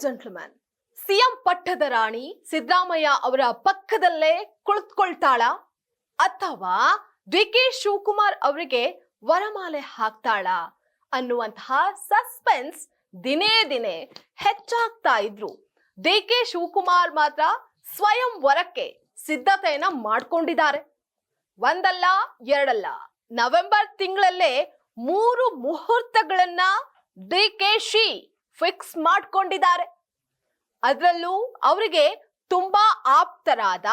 And gentleman CM ಪಟ್ಟದ ರಾಣಿ ಸಿದ್ದರಾಮಯ್ಯ ಅವರ ಪಕ್ಕದಲ್ಲೇ ಕುಳಿತುಕೊಳ್ತಾಳ. ಅಥವಾ ಡಿ ಕೆ ಶಿವಕುಮಾರ್ ಅವರಿಗೆ ವರಮಾಲೆ ಹಾಕ್ತಾಳ. ಅನ್ನುವಂತಹ ಸಸ್ಪೆನ್ಸ್ ದಿನೇ ದಿನೇ ಹೆಚ್ಚಾಗ್ತಾ ಇದ್ರು. ಡಿ ಕೆ ಶಿವಕುಮಾರ್ ಮಾತ್ರ ಸ್ವಯಂ ವರಕ್ಕೆ ಸಿದ್ಧತೆಯನ್ನ ಮಾಡ್ಕೊಂಡಿದ್ದಾರೆ. ಒಂದಲ್ಲ, ಎರಡಲ್ಲ, ನವೆಂಬರ್ ತಿಂಗಳಲ್ಲೇ ಮೂರು ಮುಹೂರ್ತಗಳನ್ನ ಡಿ ಕೆ ಶಿ ಫಿಕ್ಸ್ ಮಾಡ್ಕೊಂಡಿದ್ದಾರೆ. ಅದರಲ್ಲೂ ಅವರಿಗೆ ತುಂಬಾ ಆಪ್ತರಾದ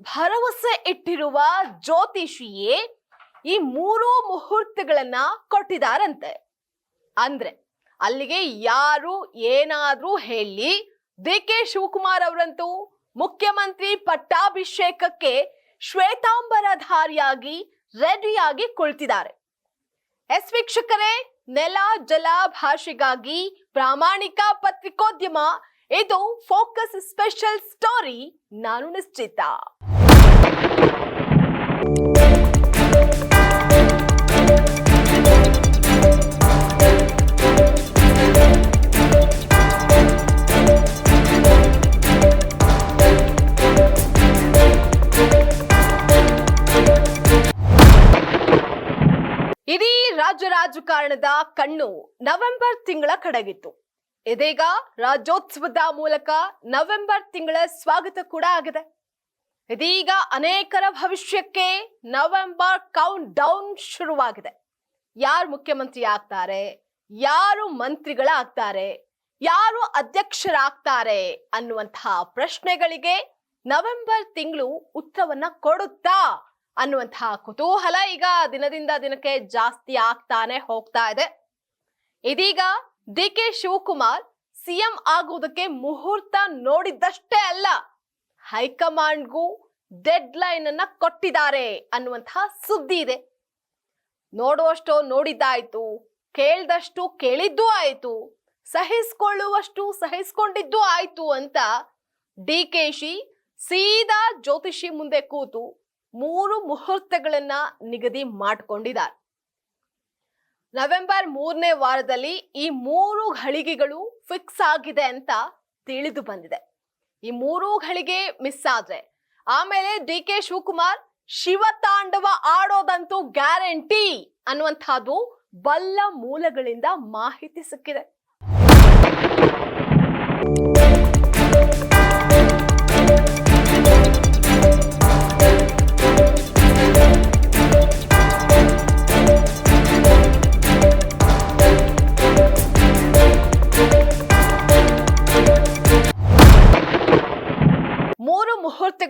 ಭರವಸೆ ಇಟ್ಟಿರುವ ಜ್ಯೋತಿಷಿಯೇ ಈ ಮೂರು ಮುಹೂರ್ತಗಳನ್ನ ಕೊಟ್ಟಿದಾರಂತೆ. ಅಂದ್ರೆ ಅಲ್ಲಿಗೆ ಯಾರು ಏನಾದ್ರೂ ಹೇಳಿ ಡಿ ಕೆ ಶಿವಕುಮಾರ್ ಅವರಂತೂ ಮುಖ್ಯಮಂತ್ರಿ ಪಟ್ಟಾಭಿಷೇಕಕ್ಕೆ ಶ್ವೇತಾಂಬರಧಾರಿಯಾಗಿ ರೆಡಿಯಾಗಿ ಕುಳಿತಿದ್ದಾರೆ. ಎಸ್ ವೀಕ್ಷಕರೇ, ನೆಲ, ಜಲ ಭಾಷೆಗಾಗಿ ಪ್ರಾಮಾಣಿಕ ಪತ್ರಿಕೋದ್ಯಮ ಇದು ಫೋಕಸ್ ಸ್ಪೆಷಲ್ ಸ್ಟೋರಿ ನಾನು ನಿಶ್ಚಿತ. ಇಡೀ ರಾಜ್ಯ ರಾಜಕಾರಣದ ಕಣ್ಣು ನವೆಂಬರ್ ತಿಂಗಳ ಕಡೆಗಿತ್ತು. ಇದೀಗ ರಾಜ್ಯೋತ್ಸವದ ಮೂಲಕ ನವೆಂಬರ್ ತಿಂಗಳ ಸ್ವಾಗತ ಕೂಡ ಆಗಿದೆ. ಇದೀಗ ಅನೇಕರ ಭವಿಷ್ಯಕ್ಕೆ ನವೆಂಬರ್ ಕೌಂಟ್ ಡೌನ್ ಶುರುವಾಗಿದೆ. ಯಾರು ಮುಖ್ಯಮಂತ್ರಿ ಆಗ್ತಾರೆ, ಯಾರು ಮಂತ್ರಿಗಳಾಗ್ತಾರೆ, ಯಾರು ಅಧ್ಯಕ್ಷರಾಗ್ತಾರೆ ಅನ್ನುವಂತಹ ಪ್ರಶ್ನೆಗಳಿಗೆ ನವೆಂಬರ್ ತಿಂಗಳು ಉತ್ತರವನ್ನ ಕೊಡುತ್ತಾ ಅನ್ನುವಂತಹ ಕುತೂಹಲ ಈಗ ದಿನದಿಂದ ದಿನಕ್ಕೆ ಜಾಸ್ತಿ ಆಗ್ತಾನೆ ಹೋಗ್ತಾ ಇದೆ. ಇದೀಗ ಡಿ ಕೆ ಶಿವಕುಮಾರ್ ಸಿಎಂ ಆಗುವುದಕ್ಕೆ ಮುಹೂರ್ತ ನೋಡಿದ್ದಷ್ಟೇ ಅಲ್ಲ, ಹೈಕಮಾಂಡ್ಗೂ ಡೆಡ್ ಲೈನ್ ಅನ್ನ ಕೊಟ್ಟಿದ್ದಾರೆ ಅನ್ನುವಂತಹ ಸುದ್ದಿ ಇದೆ. ನೋಡುವಷ್ಟು ನೋಡಿದ್ದಾಯ್ತು, ಕೇಳ್ದಷ್ಟು ಕೇಳಿದ್ದೂ ಆಯ್ತು, ಸಹಿಸ್ಕೊಳ್ಳುವಷ್ಟು ಸಹಿಸ್ಕೊಂಡಿದ್ದೂ ಆಯ್ತು ಅಂತ ಡಿ ಕೆ ಶಿ ಸೀದಾ ಜ್ಯೋತಿಷಿ ಮುಂದೆ ಕೂತು ಮೂರು ಮುಹೂರ್ತಗಳನ್ನ ನಿಗದಿ ಮಾಡಿಕೊಂಡಿದ್ದಾರೆ. ನವೆಂಬರ್ ಮೂರನೇ ವಾರದಲ್ಲಿ ಈ ಮೂರು ಘಳಿಗೆಗಳು ಫಿಕ್ಸ್ ಆಗಿದೆ ಅಂತ ತಿಳಿದು ಬಂದಿದೆ. ಈ ಮೂರು ಘಳಿಗೆ ಮಿಸ್ ಆದ್ರೆ, ಆಮೇಲೆ ಡಿ ಕೆ ಶಿವಕುಮಾರ್ ಶಿವತಾಂಡವ ಆಡೋದಂತೂ ಗ್ಯಾರಂಟಿ ಅನ್ನುವಂಥದ್ದು ಬಲ್ಲ ಮೂಲಗಳಿಂದ ಮಾಹಿತಿ ಸಿಕ್ಕಿದೆ.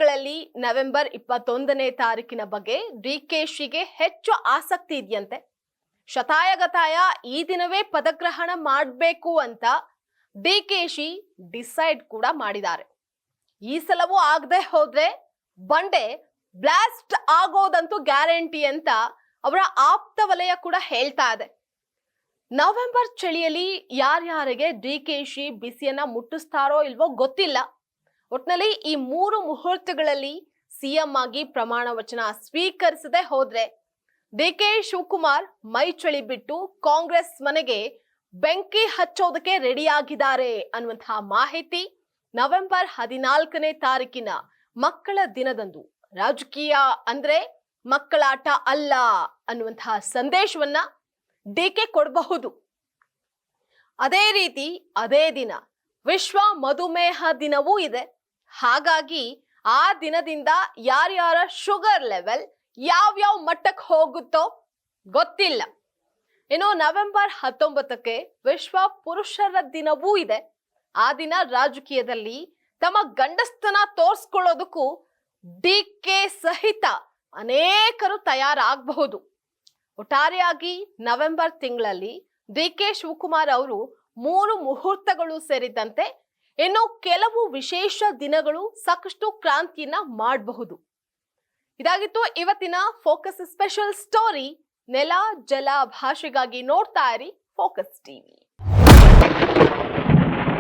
ಮುಹೂರ್ತಗಳಲ್ಲಿ ನವೆಂಬರ್ ಇಪ್ಪತ್ತೊಂದನೇ ತಾರೀಕಿನ ಬಗ್ಗೆ ಡಿ ಕೆ ಶಿಗೆ ಹೆಚ್ಚು ಆಸಕ್ತಿ ಇದೆಯಂತೆ. ಶತಾಯಗತಾಯ ಈ ದಿನವೇ ಪದಗ್ರಹಣ ಮಾಡಬೇಕು ಅಂತ ಡಿ ಕೆ ಶಿ ಡಿಸೈಡ್ ಕೂಡ ಮಾಡಿದ್ದಾರೆ. ಈ ಸಲವೂ ಆಗದೆ ಹೋದ್ರೆ ಬಂಡೆ ಬ್ಲಾಸ್ಟ್ ಆಗೋದಂತೂ ಗ್ಯಾರಂಟಿ ಅಂತ ಅವರ ಆಪ್ತ ವಲಯ ಕೂಡ ಹೇಳ್ತಾ ಇದೆ. ನವೆಂಬರ್ ಚಳಿಯಲ್ಲಿ ಯಾರ್ಯಾರಿಗೆ ಡಿ ಕೆ ಶಿ ಬಿಸಿಯನ್ನ ಮುಟ್ಟಿಸ್ತಾರೋ ಇಲ್ವೋ ಗೊತ್ತಿಲ್ಲ. ಒಟ್ನಲ್ಲಿ ಈ ಮೂರು ಮುಹೂರ್ತಗಳಲ್ಲಿ ಸಿಎಂ ಆಗಿ ಪ್ರಮಾಣ ವಚನ ಸ್ವೀಕರಿಸದೆ ಹೋದ್ರೆ ಡಿ ಕೆ ಶಿವಕುಮಾರ್ ಮೈ ಚಳಿ ಬಿಟ್ಟು ಕಾಂಗ್ರೆಸ್ ಮನೆಗೆ ಬೆಂಕಿ ಹಚ್ಚೋದಕ್ಕೆ ರೆಡಿಯಾಗಿದ್ದಾರೆ ಅನ್ನುವಂತಹ ಮಾಹಿತಿ ನವೆಂಬರ್ ಹದಿನಾಲ್ಕನೇ ತಾರೀಕಿನ ಮಕ್ಕಳ ದಿನದಂದು. ರಾಜಕೀಯ ಅಂದ್ರೆ ಮಕ್ಕಳಾಟ ಅಲ್ಲ ಅನ್ನುವಂತಹ ಸಂದೇಶವನ್ನ ಡಿ ಕೆ ಕೊಡಬಹುದು. ಅದೇ ರೀತಿ ಅದೇ ದಿನ ವಿಶ್ವ ಮಧುಮೇಹ ದಿನವೂ ಇದೆ. ಹಾಗಾಗಿ ಆ ದಿನದಿಂದ ಯಾರ್ಯಾರ ಶುಗರ್ ಲೆವೆಲ್ ಯಾವ್ಯಾವ ಮಟ್ಟಕ್ಕೆ ಹೋಗುತ್ತೋ ಗೊತ್ತಿಲ್ಲ. ಇನ್ನು ನವೆಂಬರ್ ಹತ್ತೊಂಬತ್ತಕ್ಕೆ ವಿಶ್ವ ಪುರುಷರ ದಿನವೂ ಇದೆ. ಆ ದಿನ ರಾಜಕೀಯದಲ್ಲಿ ತಮ್ಮ ಗಂಡಸ್ತನ ತೋರ್ಸ್ಕೊಳ್ಳೋದಕ್ಕೂ ಡಿ ಕೆ ಸಹಿತ ಅನೇಕರು ತಯಾರಾಗಬಹುದು. ಒಟ್ಟಾರೆಯಾಗಿ ನವೆಂಬರ್ ತಿಂಗಳಲ್ಲಿ ಡಿ ಕೆ ಶಿವಕುಮಾರ್ ಅವರು ಮೂರು ಮುಹೂರ್ತಗಳು ಸೇರಿದಂತೆ ಇನ್ನು ಕೆಲವು ವಿಶೇಷ ದಿನಗಳು ಸಾಕಷ್ಟು ಕ್ರಾಂತಿಯನ್ನ ಮಾಡಬಹುದು. ಇದಾಗಿತ್ತು ಇವತ್ತಿನ ಫೋಕಸ್ ಸ್ಪೆಷಲ್ ಸ್ಟೋರಿ ನೆಲ, ಜಲ, ಭಾಷೆಗಾಗಿ ನೋಡ್ತಾ ಇರಿ ಫೋಕಸ್ ಟಿವಿ